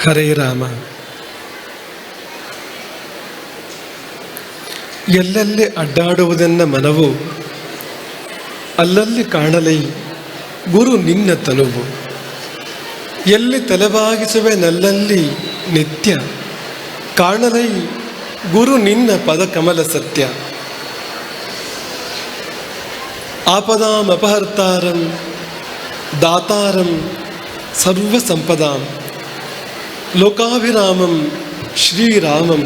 ಹರೇ ರಾಮ ಎಲ್ಲೆಲ್ಲಿ ಅಡ್ಡಾಡುವುದೆನ್ನ ಮನವು ಅಲ್ಲಲ್ಲಿ ಕಾಣಲೈ ಗುರು ನಿನ್ನ ತನುವು ಎಲ್ಲಿ ತಲೆಬಾಗಿಸುವೆ ನಲ್ಲಲ್ಲಿ ನಿತ್ಯ ಕಾಣಲೈ ಗುರು ನಿನ್ನ ಪದ ಕಮಲ ಸತ್ಯ ಆಪದಾಂ ಅಪಹರ್ತಾರಂ ದಾತಾರಂ ಸರ್ವ ಸಂಪದಾಂ லோகாபிராமம் ஸ்ரீராமம்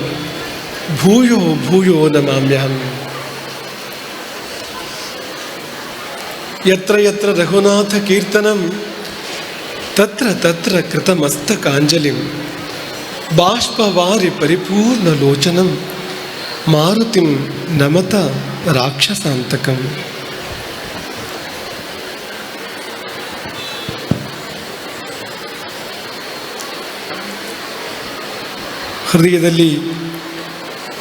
பூயோ பூயோ நமாமியம் எத்த எத்த ரகுநாத கீர்த்தனம் தத்திர தத்திர கிருதமஸ்தகாஞ்சலிம் பாஷ்பவாரி பரிபூர்ணலோச்சனம் மாருதிம் நமத ராட்சசாந்தகம் ಹೃದಯದಲ್ಲಿ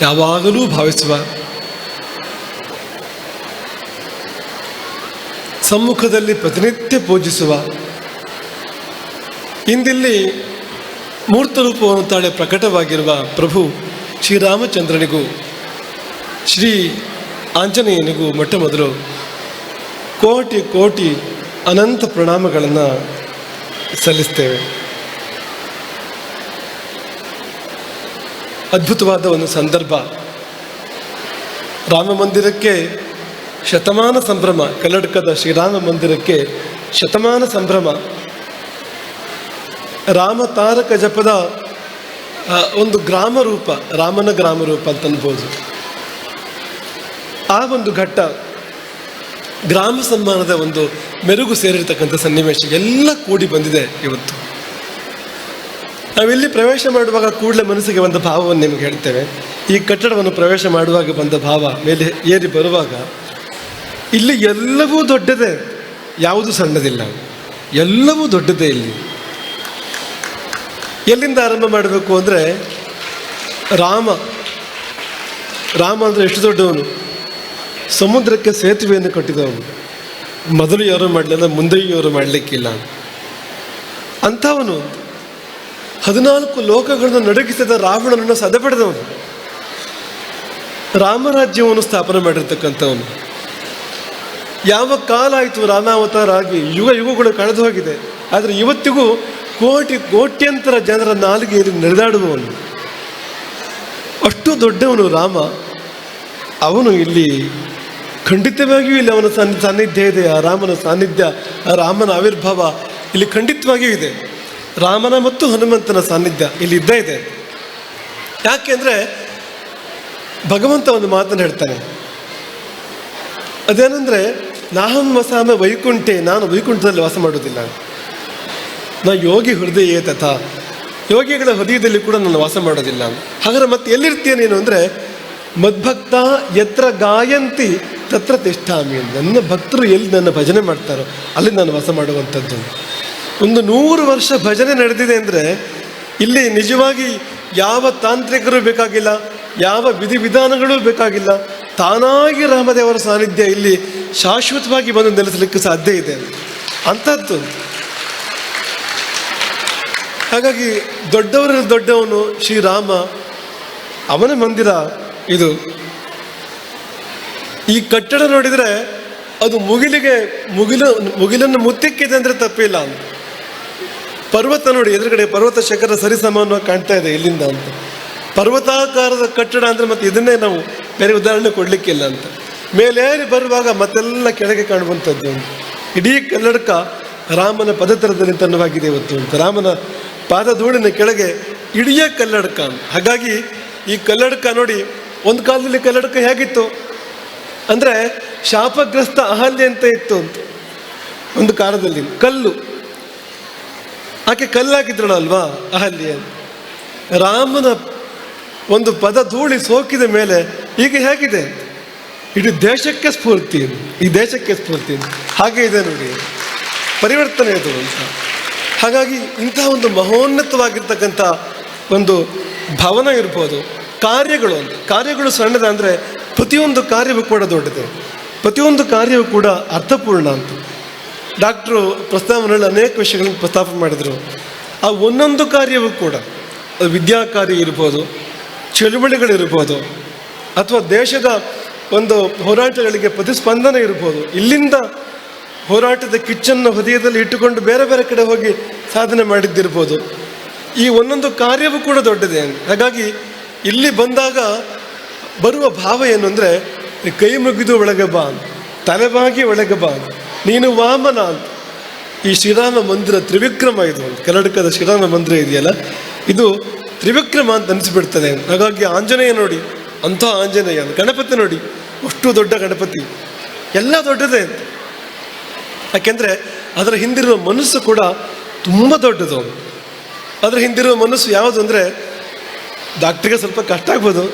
ಯಾವಾಗಲೂ ಭಾವಿಸುವ ಸಮ್ಮುಖದಲ್ಲಿ ಪ್ರತಿನಿತ್ಯ ಪೂಜಿಸುವ ಇಂದಿಲ್ಲಿ ಮೂರ್ತ ರೂಪವನ್ನು ತಾಳೆ ಪ್ರಕಟವಾಗಿರುವ ಪ್ರಭು ಶ್ರೀರಾಮಚಂದ್ರನಿಗೂ, ಶ್ರೀ ಆಂಜನೇಯನಿಗೂ ಮೊಟ್ಟ ಮೊದಲು ಕೋಟಿ ಕೋಟಿ ಅನಂತ ಪ್ರಣಾಮಗಳನ್ನು ಸಲ್ಲಿಸ್ತೇವೆ. ಅದ್ಭುತವಾದ ಒಂದು ಸಂದರ್ಭ. ರಾಮ ಮಂದಿರಕ್ಕೆ ಶತಮಾನ ಸಂಭ್ರಮ ಕಲ್ಲಡ್ಕದ ಶ್ರೀರಾಮ ಮಂದಿರಕ್ಕೆ ಶತಮಾನ ಸಂಭ್ರಮ. ರಾಮ ತಾರಕ ಜಪದ ಒಂದು ಗ್ರಾಮ ರೂಪ, ರಾಮನ ಗ್ರಾಮ ರೂಪ ಅಂತ ಅನ್ಬೋದು. ಆ ಒಂದು ಘಟ್ಟ ಗ್ರಾಮ ಸನ್ಮಾನದ ಒಂದು ಮೆರುಗು ಸೇರಿರ್ತಕ್ಕಂಥ ಸನ್ನಿವೇಶ ಎಲ್ಲ ಕೂಡಿ ಬಂದಿದೆ ಇವತ್ತು. ನಾವಿಲ್ಲಿ ಪ್ರವೇಶ ಮಾಡುವಾಗ ಕೂಡಲೇ ಮನಸ್ಸಿಗೆ ಬಂದ ಭಾವವನ್ನು ನಿಮಗೆ ಹೇಳ್ತೇವೆ. ಈ ಕಟ್ಟಡವನ್ನು ಪ್ರವೇಶ ಮಾಡುವಾಗ ಬಂದ ಭಾವ ಮೇಲೆ ಏರಿ ಬರುವಾಗ ಇಲ್ಲಿ ಎಲ್ಲವೂ ದೊಡ್ಡದೇ, ಯಾವುದು ಸಣ್ಣದಿಲ್ಲ. ಎಲ್ಲವೂ ದೊಡ್ಡದೇ ಇಲ್ಲಿ. ಎಲ್ಲಿಂದ ಆರಂಭ ಮಾಡಬೇಕು ಅಂದರೆ ರಾಮ. ರಾಮ ಅಂದರೆ ಎಷ್ಟು ದೊಡ್ಡವನು? ಸಮುದ್ರಕ್ಕೆ ಸೇತುವೆಯನ್ನು ಕಟ್ಟಿದವನು. ಮೊದಲು ಯಾರು ಮಾಡಲಿಲ್ಲ ಮುಂದೆಯೂ ಯಾರು ಮಾಡಲಿಕ್ಕಿಲ್ಲ. ಅಂಥವನು. ಹದಿನಾಲ್ಕು ಲೋಕಗಳನ್ನು ನಡಗಿಸಿದ ರಾವಣನನ್ನು ಸದೆಪಡೆದವನು ರಾಮರಾಜ್ಯವನ್ನು ಸ್ಥಾಪನೆ ಮಾಡಿರ್ತಕ್ಕಂಥವನು. ಯಾವ ಕಾಲ ಆಯಿತು ರಾಮಾವತಾರ ಆಗಿ? ಯುಗ ಯುಗಗಳು ಕಳೆದು ಹೋಗಿದೆ. ಆದರೆ ಇವತ್ತಿಗೂ ಕೋಟಿ ಕೋಟ್ಯಂತರ ಜನರ ನಾಲಿಗೆಯಲ್ಲಿ ನಡೆದಾಡುವವನು ಅಷ್ಟು ದೊಡ್ಡವನು ರಾಮ. ಅವನು ಇಲ್ಲಿ ಖಂಡಿತವಾಗಿಯೂ ಇಲ್ಲಿ ಅವನ ಸನ್ನಿ ಸಾನ್ನಿಧ್ಯ ಇದೆ. ಆ ರಾಮನ ಸಾನ್ನಿಧ್ಯ, ಆ ರಾಮನ ಆವಿರ್ಭಾವ ಇಲ್ಲಿ ಖಂಡಿತವಾಗಿಯೂ ಇದೆ. ರಾಮನ ಮತ್ತು ಹನುಮಂತನ ಸಾನ್ನಿಧ್ಯ ಇಲ್ಲಿ ಇದ್ದೇ ಇದೆ. ಯಾಕೆಂದರೆ ಭಗವಂತ ಒಂದು ಮಾತನ್ನು ಹೇಳ್ತಾನೆ. ಅದೇನೆಂದರೆ, ನಾಹಂ ವಸಾಮ ವೈಕುಂಠೆ, ನಾನು ವೈಕುಂಠದಲ್ಲಿ ವಾಸ ಮಾಡುವುದಿಲ್ಲ. ನಾ ಯೋಗಿ ಹೃದಯ ತಥಾ, ಯೋಗಿಗಳ ಹೃದಯದಲ್ಲಿ ಕೂಡ ನಾನು ವಾಸ ಮಾಡೋದಿಲ್ಲ ಹಾಗಾದ್ರೆ ಮತ್ತೆ ಎಲ್ಲಿರ್ತೀಯನೇನು ಅಂದರೆ, ಮದ್ಭಕ್ತ ಎತ್ರ ಗಾಯಂತಿ ತತ್ರ ತಿಷ್ಠಾಮಿ, ನನ್ನ ಭಕ್ತರು ಎಲ್ಲಿ ನನ್ನ ಭಜನೆ ಮಾಡ್ತಾರೋ, ಅಲ್ಲಿ ನಾನು ವಾಸ ಮಾಡುವಂಥದ್ದು. ಒಂದು ನೂರು ವರ್ಷ ಭಜನೆ ನಡೆದಿದೆ ಅಂದರೆ ಇಲ್ಲಿ ನಿಜವಾಗಿ ಯಾವ ತಾಂತ್ರಿಕರು ಬೇಕಾಗಿಲ್ಲ, ಯಾವ ವಿಧಿವಿಧಾನಗಳು ಬೇಕಾಗಿಲ್ಲ, ತಾನಾಗಿ ರಾಮದೇವರ ಸಾನ್ನಿಧ್ಯ ಇಲ್ಲಿ ಶಾಶ್ವತವಾಗಿ ಬಂದು ನೆಲೆಸಲಿಕ್ಕೆ ಸಾಧ್ಯ ಇದೆ. ಅಂಥದ್ದು. ಹಾಗಾಗಿ ದೊಡ್ಡವರ ದೊಡ್ಡವನು ಶ್ರೀರಾಮ ಅವನ ಮಂದಿರ ಇದು. ಈ ಕಟ್ಟಡ ನೋಡಿದರೆ ಅದು ಮುಗಿಲಿಗೆ ಮುಗಿಲು ಮುಗಿಲನ್ನು ಮುತ್ತಿಕ್ಕಿದೆ ಅಂದರೆ ತಪ್ಪಿಲ್ಲ. ಅಂತ ಪರ್ವತ ನೋಡಿ, ಎದುರುಗಡೆ ಪರ್ವತ ಶಿಖರ ಸರಿಸಮಾನವಾಗಿ ಕಾಣ್ತಾ ಇದೆ ಇಲ್ಲಿಂದ ಅಂತ. ಪರ್ವತಾಕಾರದ ಕಟ್ಟಡ ಅಂದರೆ ಮತ್ತೆ ಇದನ್ನೇ ನಾವು ಬೇರೆ ಉದಾಹರಣೆ ಕೊಡಲಿಕ್ಕಿಲ್ಲ ಅಂತ. ಮೇಲೇರಿ ಬರುವಾಗ ಮತ್ತೆಲ್ಲ ಕೆಳಗೆ ಕಾಣುವಂಥದ್ದು ಇಡೀ ಕನ್ನಡಕ ರಾಮನ ಪದತರದಲ್ಲಿ ತನ್ನವಾಗಿದೆ ಇವತ್ತು ಅಂತ. ರಾಮನ ಪಾದಧೂಳಿನ ಕೆಳಗೆ ಇಡೀ ಕಲ್ಲಡಕ ಹಾಗಾಗಿ ಈ ಕಲ್ಲಡಕ ನೋಡಿ, ಒಂದು ಕಾಲದಲ್ಲಿ ಕಲ್ಲಡಕ ಹೇಗಿತ್ತು? ಅಂದರೆ ಶಾಪಗ್ರಸ್ತ ಅಹಲ್ಯ ಅಂತ ಇತ್ತು ಅಂತ. ಒಂದು ಕಾಲದಲ್ಲಿ ಕಲ್ಲು. ಆಕೆ ಕಲ್ಲಾಕಿದ್ರಳು ಅಲ್ವಾ? ಅಹಲ್ಯ ರಾಮನ ಒಂದು ಪದ ಧೂಳಿ ಸೋಕಿದ ಮೇಲೆ ಈಗ ಹೇಗಿದೆ. ಇಡೀ ದೇಶಕ್ಕೆ ಸ್ಫೂರ್ತಿ ಈ ದೇಶಕ್ಕೆ ಸ್ಫೂರ್ತಿ. ಹಾಗೆ ಇದೆ ನೋಡಿ. ಪರಿವರ್ತನೆ ಇದು ಅಂತ. ಹಾಗಾಗಿ ಇಂತಹ ಒಂದು ಮಹೋನ್ನತವಾಗಿರ್ತಕ್ಕಂಥ ಒಂದು ಭವನ ಇರ್ಬೋದು. ಕಾರ್ಯಗಳು ಅಂತ. ಕಾರ್ಯಗಳು ಸಣ್ಣದ ಅಂದರೆ ಪ್ರತಿಯೊಂದು ಕಾರ್ಯವೂ ಕೂಡ ದೊಡ್ಡದು. ಪ್ರತಿಯೊಂದು ಕಾರ್ಯವೂ ಕೂಡ ಅರ್ಥಪೂರ್ಣ ಅಂತ. ಡಾಕ್ಟ್ರು ಪ್ರಸ್ತಾವನೆಗಳಲ್ಲಿ ಅನೇಕ ವಿಷಯಗಳನ್ನು ಪ್ರಸ್ತಾಪ ಮಾಡಿದರು ಆ ಒಂದೊಂದು ಕಾರ್ಯವೂ ಕೂಡ ವಿದ್ಯಾ ಕಾರ್ಯ ಇರ್ಬೋದು ಚಳುವಳಿಗಳಿರ್ಬೋದು ಅಥವಾ ದೇಶದ ಒಂದು ಹೋರಾಟಗಳಿಗೆ ಪ್ರತಿಸ್ಪಂದನೆ ಇರ್ಬೋದು, ಇಲ್ಲಿಂದ ಹೋರಾಟದ ಕಿಚ್ಚನ್ನು ಹೃದಯದಲ್ಲಿ ಇಟ್ಟುಕೊಂಡು ಬೇರೆ ಬೇರೆ ಕಡೆ ಹೋಗಿ ಸಾಧನೆ ಮಾಡಿದ್ದಿರ್ಬೋದು ಈ ಒಂದೊಂದು ಕಾರ್ಯವೂ ಕೂಡ ದೊಡ್ಡದೇ ಹಾಗಾಗಿ ಇಲ್ಲಿ ಬಂದಾಗ ಬರುವ ಭಾವ ಏನು ಅಂದರೆ, ಕೈ ಮುಗಿದು ಒಳಗೆ ಬಾ. ತಲೆಬಾಗಿ ಒಳಗೆ ಬಾ. ನೀನು ವಾಮನ ಅಂತ. ಈ ಶ್ರೀರಾಮ ಮಂದಿರ ತ್ರಿವಿಕ್ರಮ ಇದು ಕರ್ನಾಟಕದ ಶ್ರೀರಾಮ ಮಂದಿರ ಇದೆಯಲ್ಲ? ಇದು ತ್ರಿವಿಕ್ರಮ ಅಂತ ಅನಿಸ್ಬಿಡ್ತದೆ. ಹಾಗಾಗಿ ಆಂಜನೇಯ ನೋಡಿ. ಅಂಥ ಆಂಜನೇಯ. ಗಣಪತಿ ನೋಡಿ. ಅಷ್ಟು ದೊಡ್ಡ ಗಣಪತಿ. ಎಲ್ಲ ದೊಡ್ಡದೇ ಅಂತ. ಯಾಕೆಂದರೆ ಅದರ ಹಿಂದಿರುವ ಮನಸ್ಸು ಕೂಡ ತುಂಬ ದೊಡ್ಡದು. ಅದರ ಹಿಂದಿರುವ ಮನಸ್ಸು ಯಾವುದು ಅಂದರೆ ಡಾಕ್ಟ್ರಿಗೆ ಸ್ವಲ್ಪ ಕಷ್ಟ ಆಗ್ಬೋದು.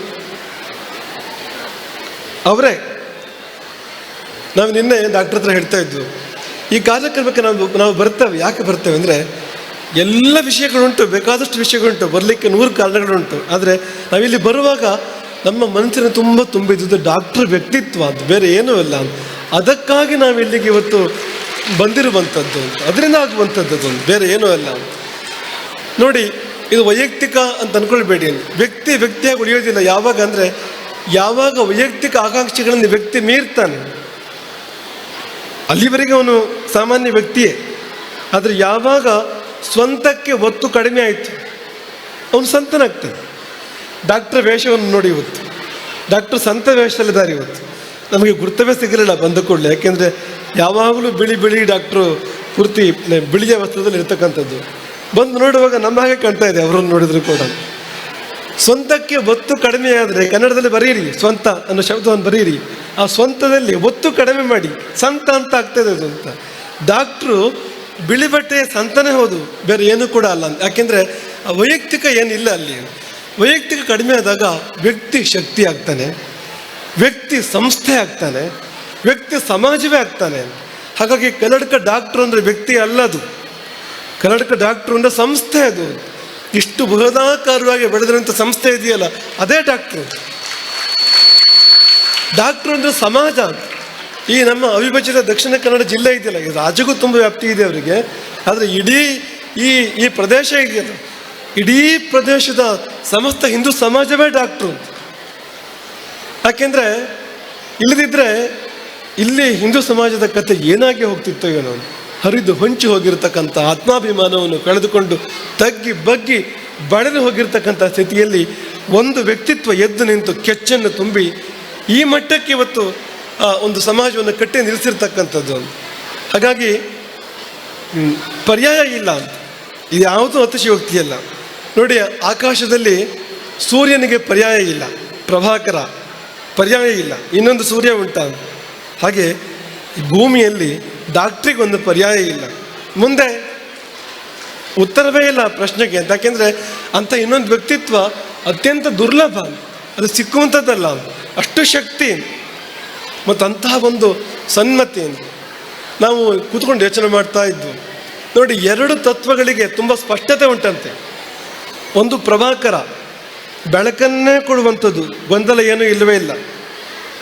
ಅವರೇ ನಾವು ನಿನ್ನೆ ಡಾಕ್ಟರ್ ಹತ್ರ ಹೇಳ್ತಾ ಇದ್ದು ಈ ಕಾರ್ಯಕ್ರಮಕ್ಕೆ ನಾವು ನಾವು ಬರ್ತೇವೆ, ಯಾಕೆ ಬರ್ತೇವೆ ಅಂದರೆ ಎಲ್ಲ ವಿಷಯಗಳುಂಟು, ಬೇಕಾದಷ್ಟು ವಿಷಯಗಳುಂಟು, ಬರಲಿಕ್ಕೆ ನೂರು ಕಾರಣಗಳುಂಟು. ಆದರೆ ನಾವಿಲ್ಲಿ ಬರುವಾಗ ನಮ್ಮ ಮನಸ್ಸಿನ ತುಂಬ ತುಂಬಿದ್ದು ಡಾಕ್ಟರ್ ವ್ಯಕ್ತಿತ್ವ ಅದು ಬೇರೆ ಏನೂ ಅಂತ. ಅದಕ್ಕಾಗಿ ನಾವು ಇಲ್ಲಿಗೆ ಇವತ್ತು ಬಂದಿರುವಂಥದ್ದು ಅದರಿಂದ ಆಗುವಂಥದ್ದು ಅದೊಂದು ಬೇರೆ ಏನೂ ಅಲ್ಲ ನೋಡಿ, ಇದು ವೈಯಕ್ತಿಕ ಅಂತ ಅಂದ್ಕೊಳ್ಬೇಡಿ ವ್ಯಕ್ತಿ ವ್ಯಕ್ತಿಯಾಗಿ ಉಳಿಯೋದಿಲ್ಲ. ಯಾವಾಗ ಅಂದರೆ, ಯಾವಾಗ ವೈಯಕ್ತಿಕ ಆಕಾಂಕ್ಷೆಗಳನ್ನು ವ್ಯಕ್ತಿ ಮೀರ್ತಾನೆ ಅಲ್ಲಿವರೆಗೆ ಅವನು ಸಾಮಾನ್ಯ ವ್ಯಕ್ತಿಯೇ. ಆದರೆ ಯಾವಾಗ ಸ್ವಂತಕ್ಕೆ ಒತ್ತು ಕಡಿಮೆ ಆಯಿತು? ಅವನು ಸಂತನಾಗ್ತಾನೆ. ಡಾಕ್ಟರ್ ವೇಷವನ್ನು ನೋಡಿ ಇವತ್ತು. ಡಾಕ್ಟರ್ ಸಂತ ವೇಷದಲ್ಲಿದ್ದಾರೆ ಇವತ್ತು. ನಮಗೆ ಗುರ್ತವೇ ಸಿಗಲಿಲ್ಲ ಬಂದ ಕೂಡಲೇ. ಯಾಕೆಂದರೆ ಯಾವಾಗಲೂ ಬಿಳಿ ಬಿಳಿ ಡಾಕ್ಟ್ರು ಪೂರ್ತಿ ಬಿಳಿಯ ವಸ್ತ್ರದಲ್ಲಿ ಇರ್ತಕ್ಕಂಥದ್ದು. ಬಂದು ನೋಡುವಾಗ ನಮ್ಮ ಹಾಗೆ ಕಾಣ್ತಾ ಇದೆ. ಅವರನ್ನು ನೋಡಿದ್ರು ಕೂಡ. ಸ್ವಂತಕ್ಕೆ ಒತ್ತು ಕಡಿಮೆ ಆದರೆ ಕನ್ನಡದಲ್ಲಿ ಬರೀರಿ, ಸ್ವಂತ ಅನ್ನೋ ಶಬ್ದವನ್ನು ಬರೀರಿ. ಆ ಸ್ವಂತದಲ್ಲಿ ಒತ್ತು ಕಡಿಮೆ ಮಾಡಿ, ಸಂತ ಅಂತ ಆಗ್ತದೆ ಅದು ಅಂತ. ಡಾಕ್ಟ್ರು ಬಿಳಿ ಬಟ್ಟೆ ಸಂತನೇ ಹೌದು, ಬೇರೆ ಏನೂ ಕೂಡ ಅಲ್ಲ ಯಾಕೆಂದರೆ ಆ ವೈಯಕ್ತಿಕ ಏನಿಲ್ಲ ಅಲ್ಲಿ. ವೈಯಕ್ತಿಕ ಕಡಿಮೆ ಆದಾಗ ವ್ಯಕ್ತಿ ಶಕ್ತಿ ಆಗ್ತಾನೆ, ವ್ಯಕ್ತಿ ಸಂಸ್ಥೆ ಆಗ್ತಾನೆ, ವ್ಯಕ್ತಿ ಸಮಾಜವೇ ಆಗ್ತಾನೆ. ಹಾಗಾಗಿ ಕನ್ನಡಕ ಡಾಕ್ಟ್ರು ಅಂದರೆ ವ್ಯಕ್ತಿ ಅಲ್ಲದು. ಕನ್ನಡಕ ಡಾಕ್ಟ್ರು ಅಂದರೆ ಸಂಸ್ಥೆ ಅದು. ಇಷ್ಟು ಬೃಹದಾಕಾರವಾಗಿ ಬೆಳೆದಿರುವಂಥ ಸಂಸ್ಥೆ ಇದೆಯಲ್ಲ, ಅದೇ ಡಾಕ್ಟ್ರು. ಡಾಕ್ಟ್ರು ಅಂದರೆ ಸಮಾಜ ಈ ನಮ್ಮ ಅವಿಭಜಿತ ದಕ್ಷಿಣ ಕನ್ನಡ ಜಿಲ್ಲೆ ಇದೆಯಲ್ಲ ಇದು ರಾಜ್ಯಕ್ಕೂ ತುಂಬ ವ್ಯಾಪ್ತಿ ಇದೆ ಅವರಿಗೆ. ಆದರೆ ಇಡೀ ಈ ಈ ಪ್ರದೇಶ ಇದೆಯಲ್ಲ, ಇಡೀ ಪ್ರದೇಶದ ಸಮಸ್ತ ಹಿಂದೂ ಸಮಾಜವೇ ಡಾಕ್ಟ್ರು ಯಾಕೆಂದರೆ ಇಲ್ಲದಿದ್ದರೆ ಇಲ್ಲಿ ಹಿಂದೂ ಸಮಾಜದ ಕತೆ ಏನಾಗಿ ಹೋಗ್ತಿತ್ತೋ ಏನೋ ಹರಿದು ಹೊಂಚಿ ಹೋಗಿರತಕ್ಕಂಥ ಆತ್ಮಾಭಿಮಾನವನ್ನು ಕಳೆದುಕೊಂಡು ತಗ್ಗಿ ಬಗ್ಗಿ ಬಳೆದು ಹೋಗಿರ್ತಕ್ಕಂಥ ಸ್ಥಿತಿಯಲ್ಲಿ ಒಂದು ವ್ಯಕ್ತಿತ್ವ ಎದ್ದು ನಿಂತು ಕೆಚ್ಚನ್ನು ತುಂಬಿ ಈ ಮಟ್ಟಕ್ಕೆ ಇವತ್ತು ಒಂದು ಸಮಾಜವನ್ನು ಕಟ್ಟಿ ನಿಲ್ಲಿಸಿರ್ತಕ್ಕಂಥದ್ದು. ಹಾಗಾಗಿ ಪರ್ಯಾಯ ಇಲ್ಲ ಅಂತ. ಇದು ಯಾವುದೂ ಅತಿಶಯೋಕ್ತಿಯಲ್ಲ. ನೋಡಿ, ಆಕಾಶದಲ್ಲಿ ಸೂರ್ಯನಿಗೆ ಪರ್ಯಾಯ ಇಲ್ಲ. ಪ್ರಭಾಕರ, ಪರ್ಯಾಯ ಇಲ್ಲ. ಇನ್ನೊಂದು ಸೂರ್ಯ ಉಂಟ. ಹಾಗೆ ಭೂಮಿಯಲ್ಲಿ ಡಾಕ್ಟ್ರಿಗೆ ಒಂದು ಪರ್ಯಾಯ ಇಲ್ಲ. ಮುಂದೆ ಉತ್ತರವೇ ಇಲ್ಲ ಪ್ರಶ್ನೆಗೆ. ಅಂತ ಯಾಕೆಂದರೆ ಅಂಥ ಇನ್ನೊಂದು ವ್ಯಕ್ತಿತ್ವ ಅತ್ಯಂತ ದುರ್ಲಭ. ಅದು ಸಿಕ್ಕುವಂಥದ್ದಲ್ಲ ಅಷ್ಟು ಶಕ್ತಿ. ಮತ್ತು ಅಂತಹ ಒಂದು ಸನ್ಮತಿ. ನಾವು ಕೂತ್ಕೊಂಡು ಯೋಚನೆ ಮಾಡ್ತಾ ಇದ್ವು. ನೋಡಿ, ಎರಡು ತತ್ವಗಳಿಗೆ ತುಂಬ ಸ್ಪಷ್ಟತೆ ಉಂಟಂತೆ. ಒಂದು ಪ್ರಭಾಕರ. ಬೆಳಕನ್ನೇ ಕೊಡುವಂಥದ್ದು. ಗೊಂದಲ ಏನೂ ಇಲ್ಲವೇ ಇಲ್ಲ.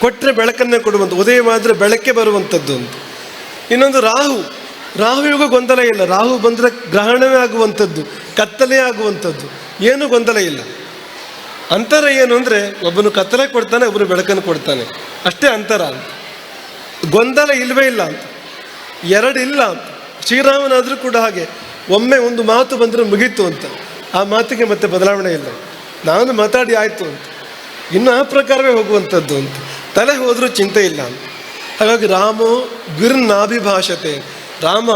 ಕೊಟ್ಟರೆ ಬೆಳಕನ್ನೇ ಕೊಡುವಂಥ ಉದಯವಾದರೆ ಬೆಳಕೆ ಬರುವಂಥದ್ದು ಅಂತ. ಇನ್ನೊಂದು ರಾಹು. ರಾಹುವಿಗೂ ಗೊಂದಲ ಇಲ್ಲ. ರಾಹು ಬಂದರೆ ಗ್ರಹಣವೇ ಆಗುವಂಥದ್ದು, ಕತ್ತಲೆ ಆಗುವಂಥದ್ದು. ಏನು ಗೊಂದಲ ಇಲ್ಲ. ಅಂತರ ಏನು ಅಂದರೆ ಒಬ್ಬನು ಕತ್ತಲೆ ಕೊಡ್ತಾನೆ, ಒಬ್ಬನು ಬೆಳಕನ್ನು ಕೊಡ್ತಾನೆ. ಅಷ್ಟೇ ಅಂತರ ಅಂತ. ಗೊಂದಲ ಇಲ್ಲವೇ ಇಲ್ಲ ಅಂತ. ಎರಡು ಇಲ್ಲ ಅಂತ. ಶ್ರೀರಾಮನಾದರೂ ಕೂಡ ಹಾಗೆ. ಒಮ್ಮೆ ಒಂದು ಮಾತು ಬಂದರೆ ಮುಗೀತು ಅಂತ. ಆ ಮಾತಿಗೆ ಮತ್ತೆ ಬದಲಾವಣೆ ಇಲ್ಲ. ನಾನು ಮಾತಾಡಿ ಆಯಿತು ಅಂತ. ಇನ್ನು ಆ ಪ್ರಕಾರವೇ ಹೋಗುವಂಥದ್ದು ಅಂತ. ತಲೆ ಹೋದರೂ ಚಿಂತೆ ಇಲ್ಲ ಅಂತ. ಹಾಗಾಗಿ ರಾಮ ಗಿರ್ನಾಭಿಭಾಷತೆ. ರಾಮ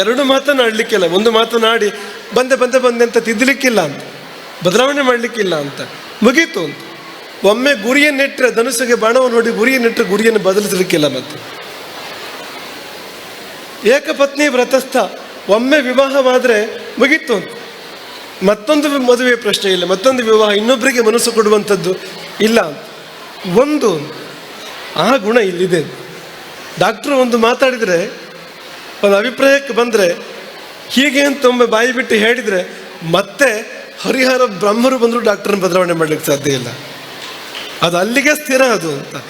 ಎರಡು ಮಾತನಾಡಲಿಕ್ಕಿಲ್ಲ ಒಂದು ಮಾತನಾಡಿ ಬಂದೆ ಬಂದೆ ಬಂದೆ ಅಂತ ತಿದ್ದಲಿಕ್ಕಿಲ್ಲ ಅಂತ, ಬದಲಾವಣೆ ಮಾಡಲಿಕ್ಕಿಲ್ಲ ಅಂತ, ಮುಗೀತು ಅಂತ. ಒಮ್ಮೆ ಗುರಿಯನ್ನಿಟ್ಟರೆ ಧನುಸಿಗೆ ಬಾಣವನ್ನು ನೋಡಿ ಗುರಿಯನ್ನಿಟ್ಟರೆ ಗುರಿಯನ್ನು ಬದಲಿಸಲಿಕ್ಕಿಲ್ಲ ಮತ್ತೆ. ಏಕಪತ್ನಿ ವ್ರತಸ್ಥ, ಒಮ್ಮೆ ವಿವಾಹವಾದರೆ ಮುಗೀತು ಅಂತ. ಮತ್ತೊಂದು ಮದುವೆ ಪ್ರಶ್ನೆ ಇಲ್ಲ, ಮತ್ತೊಂದು ವಿವಾಹ ಇನ್ನೊಬ್ಬರಿಗೆ ಮನಸ್ಸು ಕೊಡುವಂಥದ್ದು ಇಲ್ಲ ಒಂದು, ಆ ಗುಣ ಇಲ್ಲಿದೆ ಡಾಕ್ಟ್ರು ಒಂದು ಮಾತಾಡಿದರೆ, ಒಂದು ಅಭಿಪ್ರಾಯಕ್ಕೆ ಬಂದರೆ, ಹೀಗೆ ಅಂತ ಒಮ್ಮೆ ಬಾಯಿ ಬಿಟ್ಟು ಹೇಳಿದರೆ, ಮತ್ತೆ ಹರಿಹರ ಬ್ರಹ್ಮರು ಬಂದರೂ ಡಾಕ್ಟರ್ನ ಬದಲಾವಣೆ ಮಾಡಲಿಕ್ಕೆ ಸಾಧ್ಯ ಇಲ್ಲ. ಅದು ಅಲ್ಲಿಗೆ ಸ್ಥಿರ ಅದು ಅಂತ.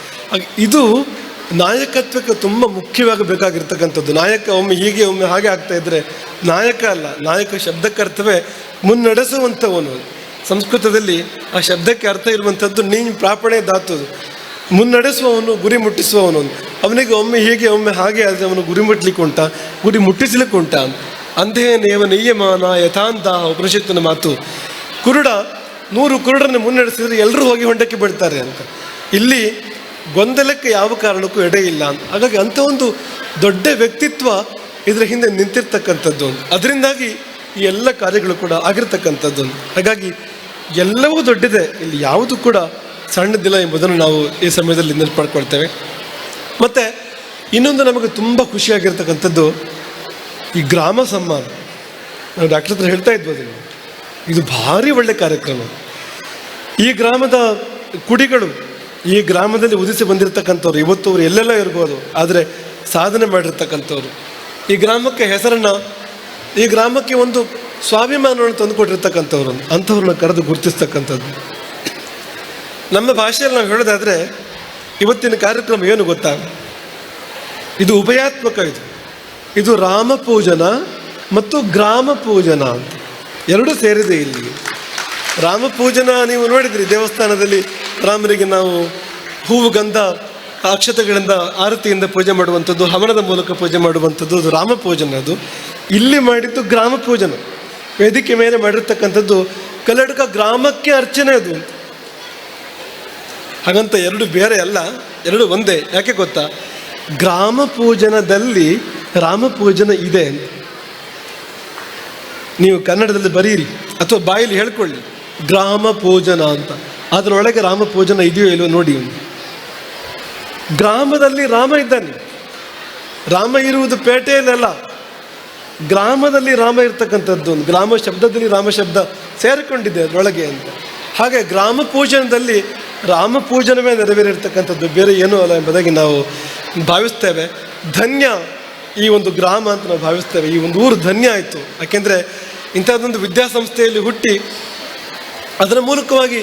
ಇದು ನಾಯಕತ್ವಕ್ಕೆ ತುಂಬ ಮುಖ್ಯವಾಗಿ ಬೇಕಾಗಿರ್ತಕ್ಕಂಥದ್ದು. ನಾಯಕ ಒಮ್ಮೆ ಹೀಗೆ, ಒಮ್ಮೆ ಹಾಗೆ ಆಗ್ತಾ ಇದ್ದರೆ ನಾಯಕ ಅಲ್ಲ, ನಾಯಕ ಶಬ್ದಕ್ಕರ್ಥವೇ ಮುನ್ನಡೆಸುವಂಥವನು. ಸಂಸ್ಕೃತದಲ್ಲಿ ಆ ಶಬ್ದಕ್ಕೆ ಅರ್ಥ ಇರುವಂಥದ್ದು ನೀನು ಪ್ರಾಪಣೆ ದಾತುದು. ಮುನ್ನಡೆಸುವವನು, ಗುರಿ ಮುಟ್ಟಿಸುವವನು ಅವನಿಗೆ ಒಮ್ಮೆ ಹೀಗೆ, ಒಮ್ಮೆ ಹಾಗೆ ಆದರೆ ಅವನು ಗುರಿ ಮುಟ್ಲಿಕ್ಕೆ ಉಂಟ ಗುರಿ ಮುಟ್ಟಿಸ್ಲಿಕ್ಕೆ ಉಂಟ ಅಂದೇ ನೇವ ನಿಯಮಾನ ಯಥಾಂತ ಉಪನಿಷತ್ತಿನ ಮಾತು. ಕುರುಡ, ನೂರು ಕುರುಡರನ್ನು ಮುನ್ನಡೆಸಿದರೆ ಎಲ್ಲರೂ ಹೋಗಿ ಹೊಂಡಕ್ಕೆ ಬಿಡ್ತಾರೆ ಅಂತ. ಇಲ್ಲಿ ಗೊಂದಲಕ್ಕೆ ಯಾವ ಕಾರಣಕ್ಕೂ ಎಡೆ ಇಲ್ಲ. ಅಂತ ಹಾಗಾಗಿ ಅಂಥ ಒಂದು ದೊಡ್ಡ ವ್ಯಕ್ತಿತ್ವ ಇದರ ಹಿಂದೆ ನಿಂತಿರ್ತಕ್ಕಂಥದ್ದು. ಅದರಿಂದಾಗಿ ಈ ಎಲ್ಲ ಕಾರ್ಯಗಳು ಕೂಡ ಆಗಿರ್ತಕ್ಕಂಥದ್ದು. ಹಾಗಾಗಿ ಎಲ್ಲವೂ ದೊಡ್ಡದೆ. ಇಲ್ಲಿ ಯಾವುದು ಕೂಡ ಸಣ್ಣದಿಲ್ಲ ಎಂಬುದನ್ನು ನಾವು ಈ ಸಮಯದಲ್ಲಿ ನೆನಪಡ್ಕೊಳ್ತೇವೆ. ಮತ್ತು ಇನ್ನೊಂದು ನಮಗೆ ತುಂಬ ಖುಷಿಯಾಗಿರ್ತಕ್ಕಂಥದ್ದು ಈ ಗ್ರಾಮ ಸಮ್ಮಾನ. ನಾವು ಡಾಕ್ಟರ್ ಹತ್ರ ಹೇಳ್ತಾ ಇದ್ವಿ ಅದನ್ನು. ಇದು ಭಾರಿ ಒಳ್ಳೆ ಕಾರ್ಯಕ್ರಮ. ಈ ಗ್ರಾಮದ ಕುಡಿಗಳು, ಈ ಗ್ರಾಮದಲ್ಲಿ ಉದಿಸಿ ಬಂದಿರತಕ್ಕಂಥವ್ರು ಇವತ್ತು ಅವರು ಎಲ್ಲೆಲ್ಲ ಇರ್ಬೋದು, ಆದರೆ ಸಾಧನೆ ಮಾಡಿರ್ತಕ್ಕಂಥವ್ರು. ಈ ಗ್ರಾಮಕ್ಕೆ ಹೆಸರನ್ನು, ಈ ಗ್ರಾಮಕ್ಕೆ ಒಂದು ಸ್ವಾಭಿಮಾನವನ್ನು ತಂದುಕೊಟ್ಟಿರ್ತಕ್ಕಂಥವ್ರು, ಅಂಥವ್ರನ್ನ ಕರೆದು ಗುರುತಿಸ್ತಕ್ಕಂಥದ್ದು. ನಮ್ಮ ಭಾಷೆಯಲ್ಲಿ ನಾವು ಹೇಳೋದಾದರೆ ಇವತ್ತಿನ ಕಾರ್ಯಕ್ರಮ ಏನು ಗೊತ್ತಾ? ಇದು ಉಭಯಾತ್ಮಕ ಇದು. ಇದು ರಾಮ ಪೂಜನ ಮತ್ತು ಗ್ರಾಮ ಪೂಜನ ಅಂತ. ಎರಡೂ ಸೇರಿದೆ ಇಲ್ಲಿ. ರಾಮ ಪೂಜನ ನೀವು ನೋಡಿದ್ರಿ ದೇವಸ್ಥಾನದಲ್ಲಿ ರಾಮರಿಗೆ ನಾವು ಹೂವು ಗಂಧ, ಅಕ್ಷತೆಗಳಿಂದ ಆರತಿಯಿಂದ ಪೂಜೆ ಮಾಡುವಂಥದ್ದು, ಹವನದ ಮೂಲಕ ಪೂಜೆ ಮಾಡುವಂಥದ್ದು, ಅದು ರಾಮ ಪೂಜನ ಅದು. ಇಲ್ಲಿ ಮಾಡಿದ್ದು ಗ್ರಾಮ ಪೂಜನ. ವೇದಿಕೆ ಮೇಲೆ ಮಾಡಿರ್ತಕ್ಕಂಥದ್ದು ಕಲ್ಲಡಕ ಗ್ರಾಮಕ್ಕೆ ಅರ್ಚನೆ ಅದು. ಹಾಗಂತ ಎರಡು ಬೇರೆ ಅಲ್ಲ, ಎರಡು ಒಂದೇ. ಯಾಕೆ ಗೊತ್ತಾ? ಗ್ರಾಮ ಪೂಜನದಲ್ಲಿ ರಾಮ ಪೂಜನ ಇದೆ ನೀವು ಕನ್ನಡದಲ್ಲಿ ಬರೀರಿ ಅಥವಾ ಬಾಯಲ್ಲಿ ಹೇಳ್ಕೊಳ್ಳಿ. ಗ್ರಾಮ ಪೂಜನ ಅಂತ. ಅದರೊಳಗೆ ರಾಮ ಪೂಜನ ಇದೆಯೋ ಇಲ್ವೋ ನೋಡಿ ಗ್ರಾಮದಲ್ಲಿ ರಾಮ ಇದ್ದಾನೆ. ರಾಮ ಇರುವುದು ಪೇಟೆಯಲ್ಲ ಗ್ರಾಮದಲ್ಲಿ ರಾಮ ಇರ್ತಕ್ಕಂಥದ್ದು ಒಂದು. ಗ್ರಾಮ ಶಬ್ದದಲ್ಲಿ ರಾಮ ಶಬ್ದ ಸೇರಿಕೊಂಡಿದೆ ಅದರೊಳಗೆ ಅಂತ. ಹಾಗೆ ಗ್ರಾಮ ಪೂಜನದಲ್ಲಿ ರಾಮ ಪೂಜನವೇ ನೆರವೇರಿರ್ತಕ್ಕಂಥದ್ದು ಬೇರೆ ಏನೂ ಅಲ್ಲ ಎಂಬುದಾಗಿ ನಾವು ಭಾವಿಸ್ತೇವೆ. ಧನ್ಯ ಈ ಒಂದು ಗ್ರಾಮ ಅಂತ ನಾವು ಭಾವಿಸ್ತೇವೆ. ಈ ಒಂದು ಊರು ಧನ್ಯ ಆಯಿತು. ಯಾಕೆಂದರೆ ಇಂಥದ್ದೊಂದು ವಿದ್ಯಾಸಂಸ್ಥೆಯಲ್ಲಿ ಹುಟ್ಟಿ ಅದರ ಮೂಲಕವಾಗಿ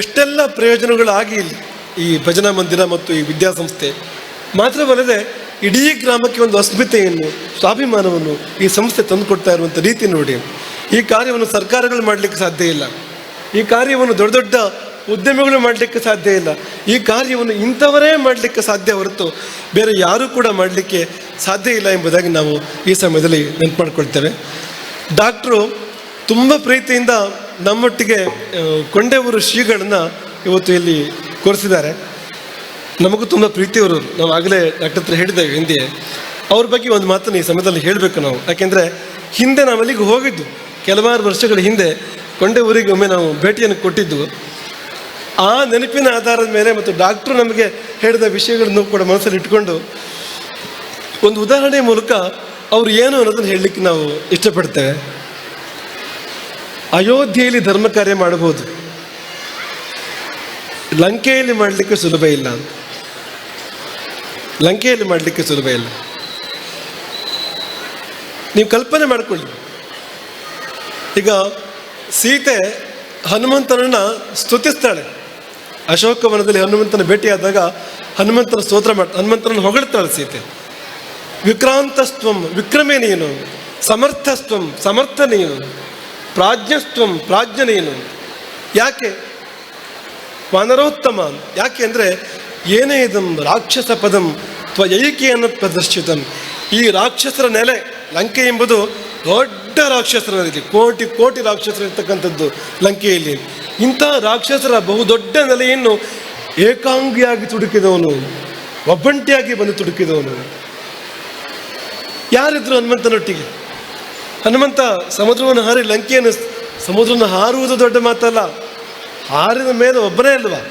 ಎಷ್ಟೆಲ್ಲ ಪ್ರಯೋಜನಗಳಾಗಿ ಇಲ್ಲಿ ಈ ಭಜನಾ ಮಂದಿರ ಮತ್ತು ಈ ವಿದ್ಯಾಸಂಸ್ಥೆ. ಮಾತ್ರವಲ್ಲದೆ ಇಡೀ ಗ್ರಾಮಕ್ಕೆ ಒಂದು ಅಸ್ಮಿತೆಯನ್ನು, ಸ್ವಾಭಿಮಾನವನ್ನು ಈ ಸಂಸ್ಥೆ ತಂದುಕೊಡ್ತಾ ಇರುವಂಥ ರೀತಿ ನೋಡಿ. ಈ ಕಾರ್ಯವನ್ನು ಸರ್ಕಾರಗಳು ಮಾಡಲಿಕ್ಕೆ ಸಾಧ್ಯ ಇಲ್ಲ. ಈ ಕಾರ್ಯವನ್ನು ದೊಡ್ಡ ದೊಡ್ಡ ಉದ್ಯಮಿಗಳು ಮಾಡಲಿಕ್ಕೆ ಸಾಧ್ಯ ಇಲ್ಲ. ಈ ಕಾರ್ಯವನ್ನು ಇಂಥವರೇ ಮಾಡಲಿಕ್ಕೆ ಸಾಧ್ಯ ಹೊರತು ಬೇರೆ ಯಾರೂ ಕೂಡ ಮಾಡಲಿಕ್ಕೆ ಸಾಧ್ಯ ಇಲ್ಲ ಎಂಬುದಾಗಿ ನಾವು ಈ ಸಮಯದಲ್ಲಿ ನೆನಪು ಮಾಡಿಕೊಳ್ತೇವೆ ಡಾಕ್ಟ್ರು ತುಂಬ ಪ್ರೀತಿಯಿಂದ ನಮ್ಮೊಟ್ಟಿಗೆ ಕೊಂಡೆವರು ಶ್ರೀಗಳನ್ನ ಇವತ್ತು ಇಲ್ಲಿ ಕೊರೆಸಿದ್ದಾರೆ. ನಮಗೂ ತುಂಬ ಪ್ರೀತಿಯವರು ನಾವು ಆಗಲೇ ಡಾಕ್ಟರ್ ಹತ್ರ ಹೇಳಿದ್ದೇವೆ ಹಿಂದೆ. ಅವ್ರ ಬಗ್ಗೆ ಒಂದು ಮಾತನ್ನು ಈ ಸಮಯದಲ್ಲಿ ಹೇಳಬೇಕು ನಾವು. ಯಾಕೆಂದರೆ ಹಿಂದೆ ನಾವು ಅಲ್ಲಿಗೆ ಹೋಗಿದ್ದು. ಕೆಲವಾರು ವರ್ಷಗಳ ಹಿಂದೆ ಕೊಂಡೆ ಊರಿಗೆ ಒಮ್ಮೆ ನಾವು ಭೇಟಿಯನ್ನು ಕೊಟ್ಟಿದ್ದು. ಆ ನೆನಪಿನ ಆಧಾರದ ಮೇಲೆ ಮತ್ತು ಡಾಕ್ಟ್ರು ನಮಗೆ ಹೇಳಿದ ವಿಷಯಗಳನ್ನು ಕೂಡ ಮನಸ್ಸಲ್ಲಿ ಇಟ್ಕೊಂಡು ಒಂದು ಉದಾಹರಣೆ ಮೂಲಕ ಅವರು ಏನು ಅನ್ನೋದನ್ನು ಹೇಳಲಿಕ್ಕೆ ನಾವು ಇಷ್ಟಪಡ್ತೇವೆ. ಅಯೋಧ್ಯೆಯಲ್ಲಿ ಧರ್ಮ ಕಾರ್ಯ ಮಾಡಬಹುದು. ಲಂಕೆಯಲ್ಲಿ ಮಾಡಲಿಕ್ಕೆ ಸುಲಭ ಇಲ್ಲ. ಅಂತ ಲಂಕೆಯಲ್ಲಿ ಮಾಡಲಿಕ್ಕೆ ಸುಲಭ ಇಲ್ಲ. ನೀವು ಕಲ್ಪನೆ ಮಾಡಿಕೊಳ್ಳಿ. ಈಗ ಸೀತೆ ಹನುಮಂತನನ್ನು ಸ್ತುತಿಸ್ತಾಳೆ. ಅಶೋಕವನದಲ್ಲಿ ಹನುಮಂತನ ಭೇಟಿಯಾದಾಗ ಹನುಮಂತನ ಸ್ತೋತ್ರ ಮಾಡಿ, ಹನುಮಂತನನ್ನು ಹೊಗಳ್ತಾಳೆ ಸೀತೆ. ವಿಕ್ರಾಂತಸ್ತ್ವಂ ವಿಕ್ರಮೇ ನೀನು ಸಮರ್ಥಸ್ತ್ವಂ ಸಮರ್ಥ ನೀನು ಪ್ರಾಜ್ಞಸ್ತ್ವಂ ಪ್ರಾಜ್ಞ ನೀನು ಯಾಕೆ? ವಾನರೋತ್ತಮ ಯಾಕೆ ಅಂದರೆ, ಏನೇ ಇದಂ ರಾಕ್ಷಸ ಪದಂ ತ್ವಯೈಕೆಯನ್ನು ಪ್ರದರ್ಶಿತಂ. ಈ ರಾಕ್ಷಸರ ನೆಲೆ ಲಂಕೆ ಎಂಬುದು ದೊಡ್ಡ ರಾಕ್ಷಸರ ರಾಕ್ಷಸರಲ್ಲಿ ಕೋಟಿ ಕೋಟಿ ರಾಕ್ಷಸರು ಇರ್ತಕ್ಕಂಥದ್ದು ಲಂಕೆಯಲ್ಲಿ. ಇಂಥ ರಾಕ್ಷಸರ ಬಹುದೊಡ್ಡ ನೆಲೆಯನ್ನು ಏಕಾಂಗಿಯಾಗಿ ತುಡುಕಿದವನು, ಒಬ್ಬಂಟಿಯಾಗಿ ಬಂದು ತುಡುಕಿದವನು. ಯಾರಿದ್ರು ಹನುಮಂತನೊಟ್ಟಿಗೆ? ಹನುಮಂತ ಸಮುದ್ರವನ್ನು ಹಾರಿ ಲಂಕೆಯನ್ನು ಸಮುದ್ರವನ್ನು ಹಾರುವುದು ದೊಡ್ಡ ಮಾತಲ್ಲ. ಹಾರಿದ ಮೇಲೆ ಒಬ್ಬನೇ ಅಲ್ವಾ?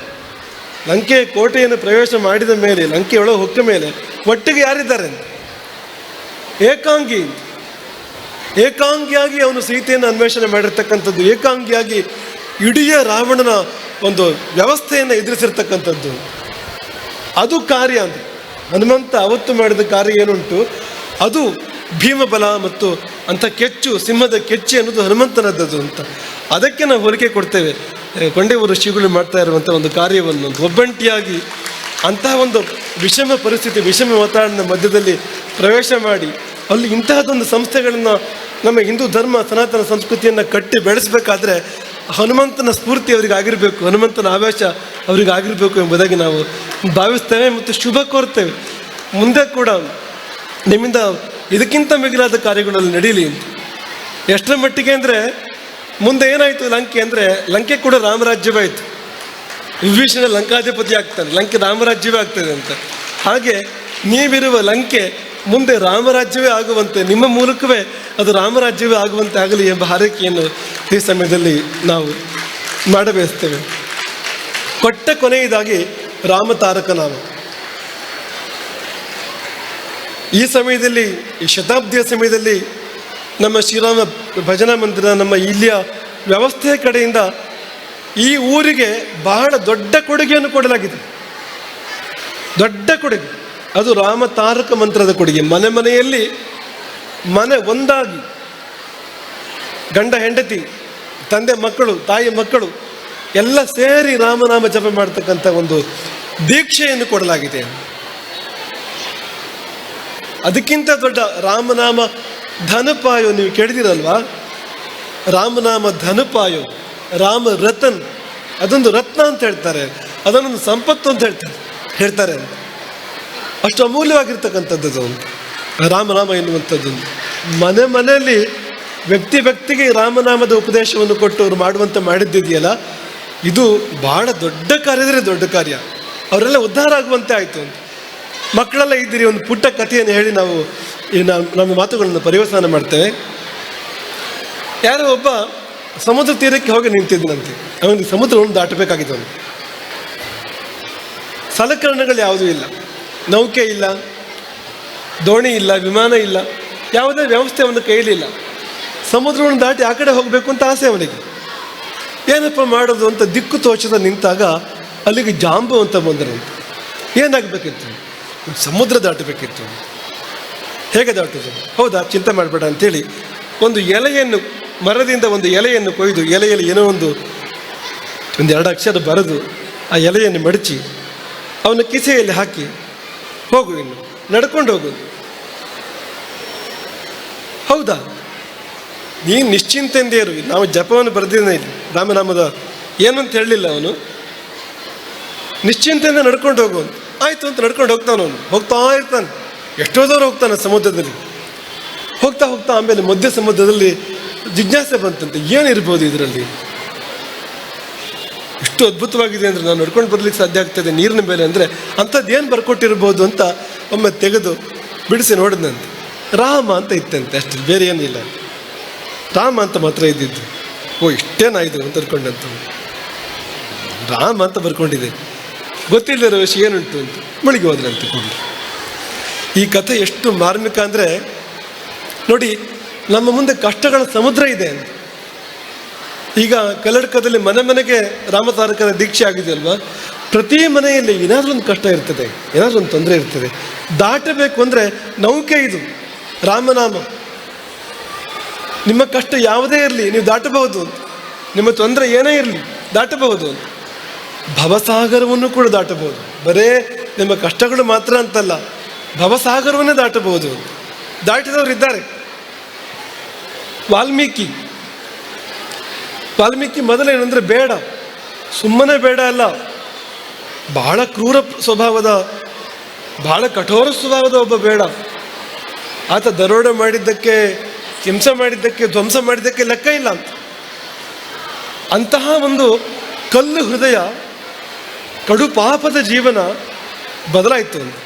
ಲಂಕೆ ಕೋಟೆಯನ್ನು ಪ್ರವೇಶ ಮಾಡಿದ ಮೇಲೆ, ಲಂಕೆಯೊಳಗೆ ಹೊಕ್ಕ ಮೇಲೆ ಒಟ್ಟಿಗೆ ಯಾರಿದ್ದಾರೆ? ಏಕಾಂಗಿ. ಏಕಾಂಗಿಯಾಗಿ ಅವನು ಸೀತೆಯನ್ನು ಅನ್ವೇಷಣೆ ಮಾಡಿರ್ತಕ್ಕಂಥದ್ದು ಏಕಾಂಗಿಯಾಗಿ ಇಡೀ ರಾವಣನ ಒಂದು ವ್ಯವಸ್ಥೆಯನ್ನು ಎದುರಿಸಿರ್ತಕ್ಕಂಥದ್ದು. ಅದು ಕಾರ್ಯ ಅಂತ ಹನುಮಂತ ಅವತ್ತು ಮಾಡಿದ ಕಾರ್ಯ ಏನುಂಟು? ಅದು ಭೀಮಬಲ ಮತ್ತು ಅಂಥ ಕೆಚ್ಚು ಸಿಂಹದ ಕೆಚ್ಚು ಅನ್ನೋದು ಹನುಮಂತನದ್ದು ಅಂತ. ಅದಕ್ಕೆ ನಾವು ಹೋಲಿಕೆ ಕೊಡ್ತೇವೆ. ಏ, ಶ್ರೀಗಳು ಮಾಡ್ತಾ ಇರುವಂಥ ಒಂದು ಕಾರ್ಯವನ್ನು. ಒಬ್ಬಂಟಿಯಾಗಿ ಅಂತಹ ಒಂದು ವಿಷಮ ಪರಿಸ್ಥಿತಿ ವಿಷಮ ವಾತಾವರಣದ ಮಧ್ಯದಲ್ಲಿ ಪ್ರವೇಶ ಮಾಡಿ ಅಲ್ಲಿ ಇಂತಹದ್ದೊಂದು ಸಂಸ್ಥೆಗಳನ್ನು ನಮ್ಮ ಹಿಂದೂ ಧರ್ಮ, ಸನಾತನ ಸಂಸ್ಕೃತಿಯನ್ನು ಕಟ್ಟಿ ಬೆಳೆಸಬೇಕಾದ್ರೆ ಹನುಮಂತನ ಸ್ಫೂರ್ತಿ ಅವರಿಗೆ ಆಗಿರಬೇಕು, ಹನುಮಂತನ ಆವೇಶ ಅವರಿಗೆ ಆಗಿರಬೇಕು ಎಂಬುದಾಗಿ ನಾವು ಭಾವಿಸ್ತೇವೆ ಮತ್ತು ಶುಭ ಕೋರ್ತೇವೆ. ಮುಂದೆ ಕೂಡ ನಿಮ್ಮಿಂದ ಇದಕ್ಕಿಂತ ಮಿಗಿಲಾದ ಕಾರ್ಯಗಳಲ್ಲಿ ನಡೀಲಿ. ಎಷ್ಟರ ಮಟ್ಟಿಗೆ ಅಂದರೆ ಮುಂದೆ ಏನಾಯಿತು ಲಂಕೆ ಅಂದರೆ ಲಂಕೆ ಕೂಡ ರಾಮರಾಜ್ಯವೇ ಆಯಿತು. ವಿಭೀಷಣ ಲಂಕಾಧಿಪತಿ ಆಗ್ತಾನೆ ಲಂಕೆ ರಾಮರಾಜ್ಯವೇ ಆಗ್ತದೆ ಅಂತ. ಹಾಗೆ ನೀವಿರುವ ಲಂಕೆ ಮುಂದೆ ರಾಮರಾಜ್ಯವೇ ಆಗುವಂತೆ, ನಿಮ್ಮ ಮೂಲಕವೇ ಅದು ರಾಮರಾಜ್ಯವೇ ಆಗುವಂತೆ ಆಗಲಿ ಎಂಬ ಹಾರೈಕೆಯನ್ನು ಈ ಸಮಯದಲ್ಲಿ ನಾವು ಮಾಡಬಯಸ್ತೇವೆ. ಕೊಟ್ಟ ಕೊನೆಯದಾಗಿ ರಾಮತಾರಕ ನಾಮ. ಈ ಸಮಯದಲ್ಲಿ, ಈ ಶತಾಬ್ದಿಯ ಸಮಯದಲ್ಲಿ ನಮ್ಮ ಶ್ರೀರಾಮ ಭಜನಾ ಮಂದಿರ, ನಮ್ಮ ಇಲ್ಲಿಯ ವ್ಯವಸ್ಥೆಯ ಕಡೆಯಿಂದ ಈ ಊರಿಗೆ ಬಹಳ ದೊಡ್ಡ ಕೊಡುಗೆಯನ್ನು ಕೊಡಲಾಗಿದೆ. ದೊಡ್ಡ ಕೊಡುಗೆ. ಅದು ರಾಮ ತಾರಕ ಮಂತ್ರದ ಕೊಡುಗೆ. ಮನೆ ಮನೆಯಲ್ಲಿ ಮನೆ ಒಂದಾಗಿ. ಗಂಡ, ಹೆಂಡತಿ, ತಂದೆ ಮಕ್ಕಳು, ತಾಯಿ ಮಕ್ಕಳು ಎಲ್ಲ ಸೇರಿ ರಾಮನಾಮ ಜಪ ಮಾಡ್ತಕ್ಕಂಥ ಒಂದು ದೀಕ್ಷೆಯನ್ನು ಕೊಡಲಾಗಿದೆ. ಅದಕ್ಕಿಂತ ದೊಡ್ಡ ರಾಮನಾಮ ಧನಪಾಯೋ ನೀವು ಕೇಳಿದಿರಲ್ವಾ? ರಾಮನಾಮ ಧನಪಾಯೋ, ರಾಮ ರತನ್, ಅದೊಂದು ರತ್ನ ಅಂತ ಹೇಳ್ತಾರೆ. ಅದನ್ನೊಂದು ಸಂಪತ್ತು ಅಂತ ಹೇಳ್ತಾರೆ ಹೇಳ್ತಾರೆ ಅಷ್ಟು ಅಮೂಲ್ಯವಾಗಿರ್ತಕ್ಕಂಥದ್ದು ರಾಮನಾಮ ಎನ್ನುವಂಥದ್ದು. ಮನೆ ಮನೆಯಲ್ಲಿ ವ್ಯಕ್ತಿ ವ್ಯಕ್ತಿಗೆ ರಾಮನಾಮದ ಉಪದೇಶವನ್ನು ಕೊಟ್ಟು ಅವರು ಮಾಡುವಂತೆ ಮಾಡಿದ್ದಿದೆಯಲ್ಲ, ಇದು ಬಹಳ ದೊಡ್ಡ ಕಾರ್ಯದರೆ ದೊಡ್ಡ ಕಾರ್ಯ. ಅವರೆಲ್ಲ ಉದ್ಧಾರ ಆಗುವಂತೆ ಆಯಿತು. ಅಂತ ಮಕ್ಕಳೆಲ್ಲ ಇದ್ದೀರಿ, ಒಂದು ಪುಟ್ಟ ಕಥೆಯನ್ನು ಹೇಳಿ ನಾವು ಈ ನಮ್ಮ ಮಾತುಗಳನ್ನು ಪರಿವರ್ತನೆ ಮಾಡ್ತೇವೆ. ಯಾರೋ ಒಬ್ಬ ಸಮುದ್ರ ತೀರಕ್ಕೆ ಹೋಗಿ ನಿಂತಿದ್ದನಂತೆ ಅವನಿಗೆ ಸಮುದ್ರವನ್ನು ದಾಟಬೇಕಾಗಿತ್ತು ಅವನು. ಸಲಕರಣೆಗಳು ಯಾವುದೂ ಇಲ್ಲ. ನೌಕೆ ಇಲ್ಲ, ದೋಣಿ ಇಲ್ಲ, ವಿಮಾನ ಇಲ್ಲ, ಯಾವುದೇ ವ್ಯವಸ್ಥೆ ಅವನ ಕೈಲಿಲ್ಲ. ಸಮುದ್ರವನ್ನು ದಾಟಿ ಆ ಕಡೆ ಹೋಗಬೇಕು ಅಂತ ಆಸೆ ಅವನಿಗೆ. ಏನಪ್ಪ ಮಾಡೋದು ಅಂತ ದಿಕ್ಕು ತೋಚದ ನಿಂತಾಗ ಅಲ್ಲಿಗೆ ಜಾಂಬು ಅಂತ ಬಂದರು. ಏನಾಗಬೇಕಿತ್ತು? ಸಮುದ್ರ ದಾಟಬೇಕಿತ್ತು. ಹೇಗೆ ದಾಟೋದು? ಹೌದಾ, ಚಿಂತೆ ಮಾಡಬೇಡ ಅಂತೇಳಿ ಒಂದು ಎಲೆಯನ್ನು, ಮರದಿಂದ ಒಂದು ಎಲೆಯನ್ನು ಕೊಯ್ದು ಎಲೆಯಲ್ಲಿ ಏನೋ ಒಂದು ಒಂದು ಎರಡು ಅಕ್ಷರ ಬರೆದು ಆ ಎಲೆಯನ್ನು ಮಡಚಿ ಅವನ ಕಿಸೆಯಲ್ಲಿ ಹಾಕಿ ಹೋಗು ಇನ್ನು. ನಡ್ಕೊಂಡು ಹೋಗು. ಹೌದಾ? ನೀನು ನಿಶ್ಚಿಂತೆಯಿಂದ ಇರು ನಾವು ಜಪವನ್ನು ಬರೆದಿದ್ದೇನೆ ಇಲ್ಲಿ ರಾಮನಾಮದ ಏನು ಅಂತ ಹೇಳಲಿಲ್ಲ ಅವನು. ನಿಶ್ಚಿಂತೆಯಿಂದ ನಡ್ಕೊಂಡು ಹೋಗು ಆಯಿತು ಅಂತ ನಡ್ಕೊಂಡು ಹೋಗ್ತಾನೆ ಅವನು. ಹೋಗ್ತಾ ಇರ್ತಾನೆ. ಎಷ್ಟೋ ದೂರ ಹೋಗ್ತಾನೆ ಸಮುದ್ರದಲ್ಲಿ. ಹೋಗ್ತಾ ಹೋಗ್ತಾ ಆಮೇಲೆ ಮಧ್ಯ ಸಮುದ್ರದಲ್ಲಿ ಜಿಜ್ಞಾಸೆ ಬಂತಂತೆ. ಏನಿರ್ಬೋದು ಇದರಲ್ಲಿ? ಇಷ್ಟು ಅದ್ಭುತವಾಗಿದೆ ಅಂದರೆ ನಾನು ನಡ್ಕೊಂಡು ಬರ್ಲಿಕ್ಕೆ ಸಾಧ್ಯ ಆಗ್ತದೆ ನೀರಿನ ಮೇಲೆ ಅಂದರೆ ಅಂಥದ್ದು ಏನು ಬರ್ಕೊಟ್ಟಿರ್ಬೋದು ಅಂತ ಒಮ್ಮೆ ತೆಗೆದು ಬಿಡಿಸಿ ನೋಡಿದಂತೆ ರಾಮ ಅಂತ ಇತ್ತಂತೆ ಅಷ್ಟು, ಬೇರೆ ಏನಿಲ್ಲ. ರಾಮ ಅಂತ ಮಾತ್ರ ಇದ್ದಿದ್ದು. ಓ ಇಷ್ಟೇನಾಯಿತು ಅಂತ ಅಂದ್ಕೊಂಡಂತ ರಾಮ ಅಂತ ಬರ್ಕೊಂಡಿದೆ. ಗೊತ್ತಿಲ್ಲದ ವಿಷಯ ಏನುಂಟು ಅಂತ. ಮುಳುಗಿ ಹೋದ್ರಂತೆ ಕೂಡ ಈ ಕಥೆ ಎಷ್ಟು ಮಾರ್ಮಿಕ ಅಂದರೆ ನೋಡಿ, ನಮ್ಮ ಮುಂದೆ ಕಷ್ಟಗಳ ಸಮುದ್ರ ಇದೆ ಅಂತ. ಈಗ ಕಲ್ಲಡ್ಕದಲ್ಲಿ ಮನೆ ಮನೆಗೆ ರಾಮತಾರಕರ ದೀಕ್ಷೆ ಆಗಿದೆ ಅಲ್ವಾ? ಪ್ರತಿ ಮನೆಯಲ್ಲಿ ಏನಾದರೂ ಒಂದು ಕಷ್ಟ ಇರ್ತದೆ, ಏನಾದರೂ ಒಂದು ತೊಂದರೆ ಇರ್ತದೆ. ದಾಟಬೇಕು ಅಂದರೆ ನೌಕೆ ಇದು, ರಾಮನಾಮ. ನಿಮ್ಮ ಕಷ್ಟ ಯಾವುದೇ ಇರಲಿ, ನೀವು ದಾಟಬಹುದು. ನಿಮ್ಮ ತೊಂದರೆ ಏನೇ ಇರಲಿ, ದಾಟಬಹುದು. ಭವಸಾಗರವನ್ನು ಕೂಡ ದಾಟಬಹುದು. ಬರೇ ನಿಮ್ಮ ಕಷ್ಟಗಳು ಮಾತ್ರ ಅಂತಲ್ಲ, ಭವಸಾಗರವನ್ನೇ ದಾಟಬಹುದು. ದಾಟಿದವರು ಇದ್ದಾರೆ ವಾಲ್ಮೀಕಿ. ವಾಲ್ಮೀಕಿ ಮೊದಲೇನೆಂದರೆ ಬೇಡ. ಸುಮ್ಮನೆ ಬೇಡ ಅಲ್ಲ. ಬಹಳ ಕ್ರೂರ ಸ್ವಭಾವದ, ಬಹಳ ಕಠೋರ ಸ್ವಭಾವದ ಒಬ್ಬ ಬೇಡ. ಆತ ದರೋಡೆ ಮಾಡಿದ್ದಕ್ಕೆ, ಹಿಂಸೆ ಮಾಡಿದ್ದಕ್ಕೆ, ಧ್ವಂಸ ಮಾಡಿದ್ದಕ್ಕೆ ಲೆಕ್ಕ ಇಲ್ಲ ಅಂತ. ಅಂತಹ ಒಂದು ಕಲ್ಲು ಹೃದಯ, ಕಡು ಪಾಪದ ಜೀವನ ಬದಲಾಯಿತು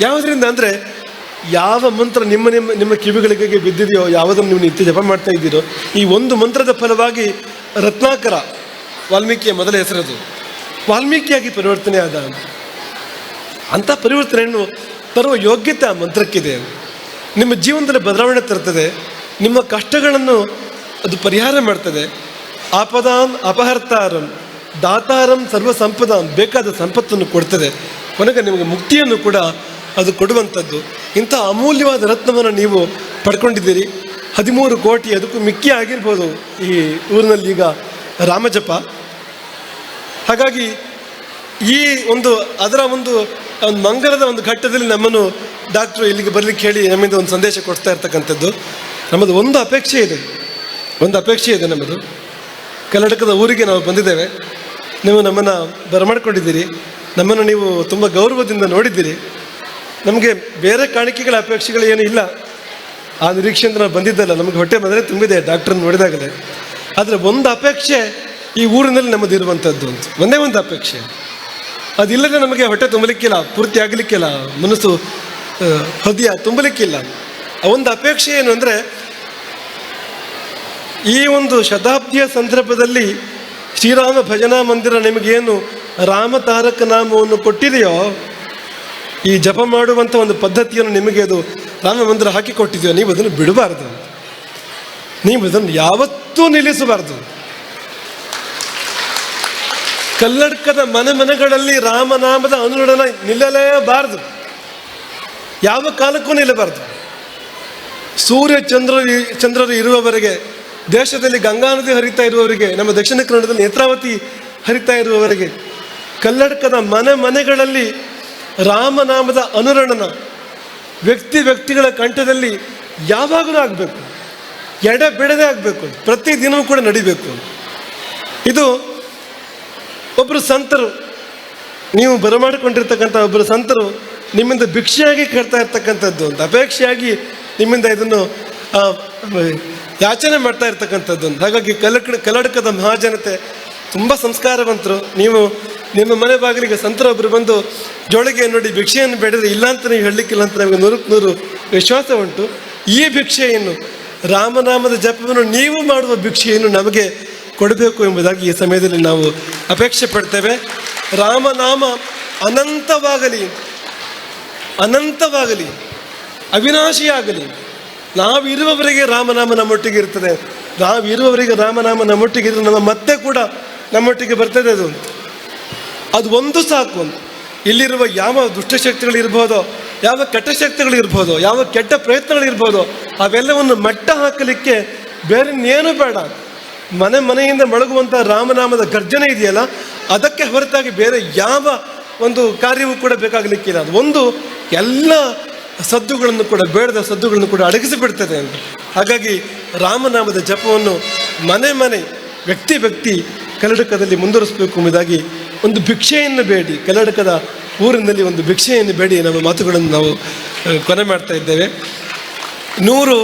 ಯಾವುದರಿಂದ ಅಂದರೆ ಯಾವ ಮಂತ್ರ ನಿಮ್ಮ ನಿಮ್ಮ ನಿಮ್ಮ ಕಿವಿಗಳಿಗೆ ಬಿದ್ದಿದೆಯೋ, ಯಾವುದನ್ನು ನೀವು ನಿತ್ಯ ಜಪ ಮಾಡ್ತಾ ಇದ್ದೀರೋ, ಈ ಒಂದು ಮಂತ್ರದ ಫಲವಾಗಿ ರತ್ನಾಕರ ವಾಲ್ಮೀಕಿಯ ಮೊದಲ ಹೆಸರದು. ವಾಲ್ಮೀಕಿಯಾಗಿ ಪರಿವರ್ತನೆ ಆದ. ಅಂಥ ಪರಿವರ್ತನೆಯನ್ನು ತರುವ ಯೋಗ್ಯತೆ ಆ ಮಂತ್ರಕ್ಕಿದೆ. ನಿಮ್ಮ ಜೀವನದಲ್ಲಿ ಬದಲಾವಣೆ ತರ್ತದೆ. ನಿಮ್ಮ ಕಷ್ಟಗಳನ್ನು ಅದು ಪರಿಹಾರ ಮಾಡ್ತದೆ. ಆಪದಾಂ ಅಪಹರ್ತಾರಂ, ದಾತಾರಂ ಸರ್ವ ಸಂಪದಾಂ ಬೇಕಾದ ಸಂಪತ್ತನ್ನು ಕೊಡ್ತದೆ. ಕೊನೆಗೆ ನಿಮಗೆ ಮುಕ್ತಿಯನ್ನು ಕೂಡ ಅದು ಕೊಡುವಂಥದ್ದು. ಇಂಥ ಅಮೂಲ್ಯವಾದ ರತ್ನವನ್ನು ನೀವು ಪಡ್ಕೊಂಡಿದ್ದೀರಿ. ಹದಿಮೂರು ಕೋಟಿ ಅದಕ್ಕೂ ಮಿಕ್ಕಿ ಆಗಿರ್ಬೋದು ಈ ಊರಿನಲ್ಲಿ ಈಗ ರಾಮಜಪ. ಹಾಗಾಗಿ ಈ ಒಂದು ಅದರ ಒಂದು ಒಂದು ಮಂಗಲದ ಒಂದು ಘಟ್ಟದಲ್ಲಿ ನಮ್ಮನ್ನು ಡಾಕ್ಟ್ರು ಇಲ್ಲಿಗೆ ಬರಲಿಕ್ಕೆ ಹೇಳಿ ನಮ್ಮಿಂದ ಒಂದು ಸಂದೇಶ ಕೊಡ್ತಾ ಇರ್ತಕ್ಕಂಥದ್ದು. ನಮ್ಮದು ಒಂದು ಅಪೇಕ್ಷೆ ಇದೆ. ಒಂದು ಅಪೇಕ್ಷೆ ಇದೆ ನಮ್ಮದು. ಕರ್ನಾಟಕದ ಊರಿಗೆ ನಾವು ಬಂದಿದ್ದೇವೆ. ನೀವು ನಮ್ಮನ್ನು ಬರಮಾಡ್ಕೊಂಡಿದ್ದೀರಿ. ನಮ್ಮನ್ನು ನೀವು ತುಂಬ ಗೌರವದಿಂದ ನೋಡಿದ್ದೀರಿ. ನಮಗೆ ಬೇರೆ ಕಾಣಿಕೆಗಳ ಅಪೇಕ್ಷೆಗಳು ಏನೂ ಇಲ್ಲ. ಆ ನಿರೀಕ್ಷೆಯಿಂದ ನಾವು ಬಂದಿದ್ದಲ್ಲ, ನಮಗೆ ಹೊಟ್ಟೆ ಬಂದರೆ ತುಂಬಿದೆ ಡಾಕ್ಟರ್ ನೋಡಿದಾಗಲೇ. ಆದರೆ ಒಂದು ಅಪೇಕ್ಷೆ ಈ ಊರಿನಲ್ಲಿ ನಮ್ಮದು ಇರುವಂಥದ್ದು ಅಂತ. ಒಂದೇ ಒಂದು ಅಪೇಕ್ಷೆ. ಅದಿಲ್ಲದೆ ನಮಗೆ ಹೊಟ್ಟೆ ತುಂಬಲಿಕ್ಕಿಲ್ಲ, ಪೂರ್ತಿ ಆಗಲಿಕ್ಕಿಲ್ಲ, ಮನಸ್ಸು ಹೃದಯ ತುಂಬಲಿಕ್ಕಿಲ್ಲ. ಒಂದು ಅಪೇಕ್ಷೆ ಏನು ಅಂದರೆ, ಈ ಒಂದು ಶತಾಬ್ದಿಯ ಸಂದರ್ಭದಲ್ಲಿ ಶ್ರೀರಾಮ ಭಜನಾ ಮಂದಿರ ನಿಮಗೇನು ರಾಮತಾರಕ ನಾಮವನ್ನು ಕೊಟ್ಟಿದೆಯೋ ಈ ಜಪ ಮಾಡುವಂಥ ಒಂದು ಪದ್ಧತಿಯನ್ನು ನಿಮಗೆ ಅದು ರಾಮಮಂದಿರ ಹಾಕಿ ಕೊಟ್ಟಿದೆಯೋ ನೀವು ಅದನ್ನು ಬಿಡಬಾರ್ದು. ನೀವು ಅದನ್ನು ಯಾವತ್ತೂ ನಿಲ್ಲಿಸಬಾರ್ದು. ಕಲ್ಲಡ್ಕದ ಮನೆ ಮನೆಗಳಲ್ಲಿ ರಾಮನಾಮದ ಅನುರಣನ ನಿಲ್ಲಲೇಬಾರದು. ಯಾವ ಕಾಲಕ್ಕೂ ನಿಲ್ಲಬಾರದು. ಸೂರ್ಯ ಚಂದ್ರ ಚಂದ್ರರು ಇರುವವರೆಗೆ, ದೇಶದಲ್ಲಿ ಗಂಗಾ ನದಿ ಹರಿತಾ ಇರುವವರಿಗೆ, ನಮ್ಮ ದಕ್ಷಿಣ ಕನ್ನಡದಲ್ಲಿ ನೇತ್ರಾವತಿ ಹರಿತಾ ಇರುವವರೆಗೆ, ಕಲ್ಲಡ್ಕದ ಮನೆ ಮನೆಗಳಲ್ಲಿ ರಾಮನಾಮದ ಅನುರಣನ ವ್ಯಕ್ತಿ ವ್ಯಕ್ತಿಗಳ ಕಂಠದಲ್ಲಿ ಯಾವಾಗಲೂ ಆಗಬೇಕು. ಎಡೆ ಬಿಡದೆ ಆಗಬೇಕು. ಪ್ರತಿ ದಿನವೂ ಕೂಡ ನಡಿಬೇಕು. ಇದು ಒಬ್ಬರು ಸಂತರು, ನೀವು ಬರಮಾಡಿಕೊಂಡಿರ್ತಕ್ಕಂಥ ಒಬ್ಬರು ಸಂತರು ನಿಮ್ಮಿಂದ ಭಿಕ್ಷೆಯಾಗಿ ಕೇಳ್ತಾ ಇರ್ತಕ್ಕಂಥದ್ದು ಅಂತ ಅಪೇಕ್ಷೆಯಾಗಿ ನಿಮ್ಮಿಂದ ಇದನ್ನು ಯಾಚನೆ ಮಾಡ್ತಾ ಇರ್ತಕ್ಕಂಥದ್ದು. ಹಾಗಾಗಿ ಕಲಕ್ ಕಲ್ಲಡಕದ ಮಹಾಜನತೆ ತುಂಬ ಸಂಸ್ಕಾರವಂತರು. ನೀವು ನಿಮ್ಮ ಮನೆ ಬಾಗಿಲಿಗೆ ಸಂತರೊಬ್ಬರು ಬಂದು ಜೋಳಿಗೆ ನೋಡಿ ಭಿಕ್ಷೆಯನ್ನು ಬೇಡಿದ್ರೆ ಇಲ್ಲ ಅಂತ ನೀವು ಹೇಳಲಿಕ್ಕಿಲ್ಲ ಅಂತ ನಮಗೆ ನೂರಕ್ಕೆ ನೂರು ವಿಶ್ವಾಸ ಉಂಟು. ಈ ಭಿಕ್ಷೆಯನ್ನು ರಾಮನಾಮದ ಜಪವನ್ನು ನೀವು ಮಾಡುವ ಭಿಕ್ಷೆಯನ್ನು ನಮಗೆ ಕೊಡಬೇಕು ಎಂಬುದಾಗಿ ಈ ಸಮಯದಲ್ಲಿ ನಾವು ಅಪೇಕ್ಷೆ ಪಡ್ತೇವೆ. ರಾಮನಾಮ ಅನಂತವಾಗಲಿ ಅನಂತವಾಗಲಿ, ಅವಿನಾಶಿಯಾಗಲಿ, ನಾವಿರುವವರಿಗೆ ರಾಮನಾಮ ನಮ್ಮೊಟ್ಟಿಗೆ ಇರ್ತದೆ. ನಾವಿರುವವರೆಗೆ ರಾಮನಾಮ ನಮ್ಮೊಟ್ಟಿಗೆ ಇದ್ರೆ ನಮ್ಮ ಮತ್ತೆ ಕೂಡ ನಮ್ಮೊಟ್ಟಿಗೆ ಬರ್ತದೆ ಅದು. ಅದು ಒಂದು ಸಾಕು ಅಂತ ಇಲ್ಲಿರುವ ಯಾವ ದುಷ್ಟಶಕ್ತಿಗಳು ಇರ್ಬೋದು ಯಾವ ಕೆಟ್ಟ ಶಕ್ತಿಗಳು ಇರ್ಬೋದು ಯಾವ ಕೆಟ್ಟ ಪ್ರಯತ್ನಗಳು ಇರ್ಬೋದು ಅವೆಲ್ಲವನ್ನು ಮಟ್ಟ ಹಾಕಲಿಕ್ಕೆ ಬೇರೆ ಇನ್ನೇನು ಬೇಡ. ಮನೆ ಮನೆಯಿಂದ ಮೊಳಗುವಂಥ ರಾಮನಾಮದ ಗರ್ಜನೆ ಇದೆಯಲ್ಲ, ಅದಕ್ಕೆ ಹೊರತಾಗಿ ಬೇರೆ ಯಾವ ಒಂದು ಕಾರ್ಯವೂ ಕೂಡ ಬೇಕಾಗಲಿಕ್ಕಿಲ್ಲ. ಅದು ಒಂದು ಎಲ್ಲ ಸದ್ದುಗಳನ್ನು ಕೂಡ, ಬೇಡದ ಸದ್ದುಗಳನ್ನು ಕೂಡ ಅಡಗಿಸಿಬಿಡ್ತದೆ ಅಂತ ಹಾಗಾಗಿ ರಾಮನಾಮದ ಜಪವನ್ನು ಮನೆ ಮನೆ ವ್ಯಕ್ತಿ ವ್ಯಕ್ತಿ ಕಲ್ಲಡಕದಲ್ಲಿ ಮುಂದುವರಿಸಬೇಕು ಎಂಬುದಾಗಿ ಒಂದು ಭಿಕ್ಷೆಯನ್ನು ಬೇಡಿ. ಕಲ್ಲಡಕದ ಊರಿನಲ್ಲಿ ಒಂದು ಭಿಕ್ಷೆಯನ್ನು ಬೇಡಿ ನಮ್ಮ ಮಾತುಗಳನ್ನು ನಾವು ಕೊನೆ ಮಾಡ್ತಾ ಇದ್ದೇವೆ. ನೂರು,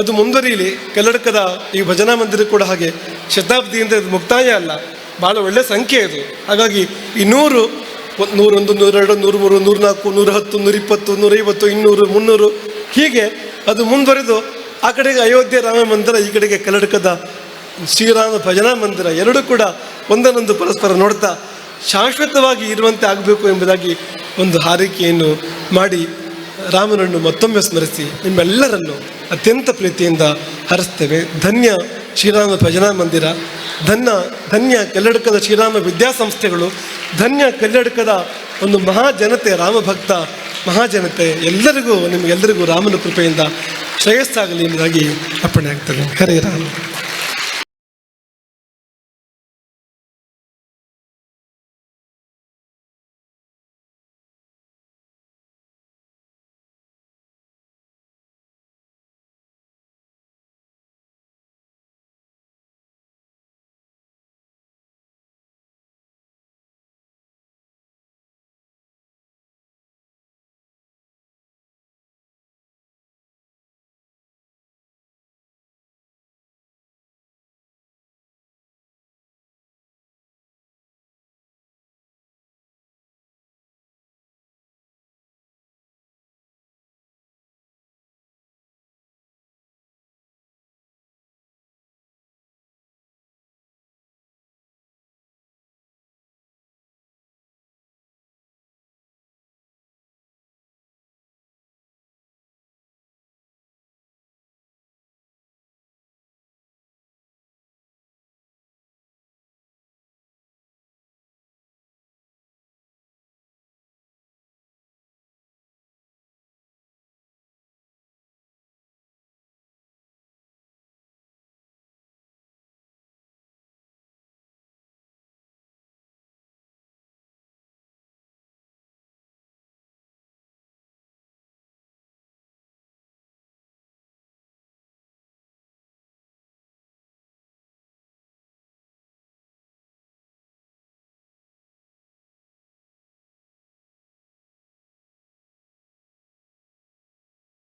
ಅದು ಮುಂದುವರಿಯಲಿ ಕಲ್ಲಡಕದ ಈ ಭಜನಾ ಮಂದಿರ ಕೂಡ ಹಾಗೆ ಶತಾಬ್ದಿಯಿಂದ ಇದು ಮುಕ್ತಾಯ ಅಲ್ಲ ಭಾಳ ಒಳ್ಳೆ ಸಂಖ್ಯೆ ಇದು ಹಾಗಾಗಿ ಈ ನೂರು ನೂರೊಂದು, ನೂರೆರಡು ನೂರು ಮೂರು ನೂರು ನಾಲ್ಕು ನೂರ ಹತ್ತು ನೂರಿಪ್ಪತ್ತು, ನೂರೈವತ್ತು, ಇನ್ನೂರು, ಮುನ್ನೂರು ಹೀಗೆ ಅದು ಮುಂದುವರೆದು ಆ ಕಡೆಗೆ ಅಯೋಧ್ಯೆ ರಾಮ ಮಂದಿರ, ಈ ಕಡೆಗೆ ಕನ್ನಡಕದ ಶ್ರೀರಾಮ ಭಜನಾ ಮಂದಿರ ಎರಡೂ ಕೂಡ ಒಂದನ್ನೊಂದು ಪರಸ್ಪರ ನೋಡ್ತಾ ಶಾಶ್ವತವಾಗಿ ಇರುವಂತೆ ಆಗಬೇಕು ಎಂಬುದಾಗಿ ಒಂದು ಹಾರೈಕೆಯನ್ನು ಮಾಡಿ ರಾಮನನ್ನು ಮತ್ತೊಮ್ಮೆ ಸ್ಮರಿಸಿ ನಿಮ್ಮೆಲ್ಲರನ್ನು ಅತ್ಯಂತ ಪ್ರೀತಿಯಿಂದ ಹರಿಸ್ತೇವೆ. ಧನ್ಯ ಶ್ರೀರಾಮ ಭಜನಾ ಮಂದಿರ, ಧನ್ಯ ಧನ್ಯ ಕಲ್ಲಡಕದ ಶ್ರೀರಾಮ ವಿದ್ಯಾಸಂಸ್ಥೆಗಳು, ಧನ್ಯ ಕಲ್ಲಡಕದ ಒಂದು ಮಹಾಜನತೆ ರಾಮಭಕ್ತ ಮಹಾಜನತೆ ಎಲ್ಲರಿಗೂ ನಿಮಗೆಲ್ಲರಿಗೂ ರಾಮನ ಕೃಪೆಯಿಂದ ಶ್ರೇಯಸ್ಸಾಗಲಿ ಎಂಬುದಾಗಿ ಅರ್ಪಣೆ ಆಗ್ತದೆ ಕರೆಯ ರಾಮ.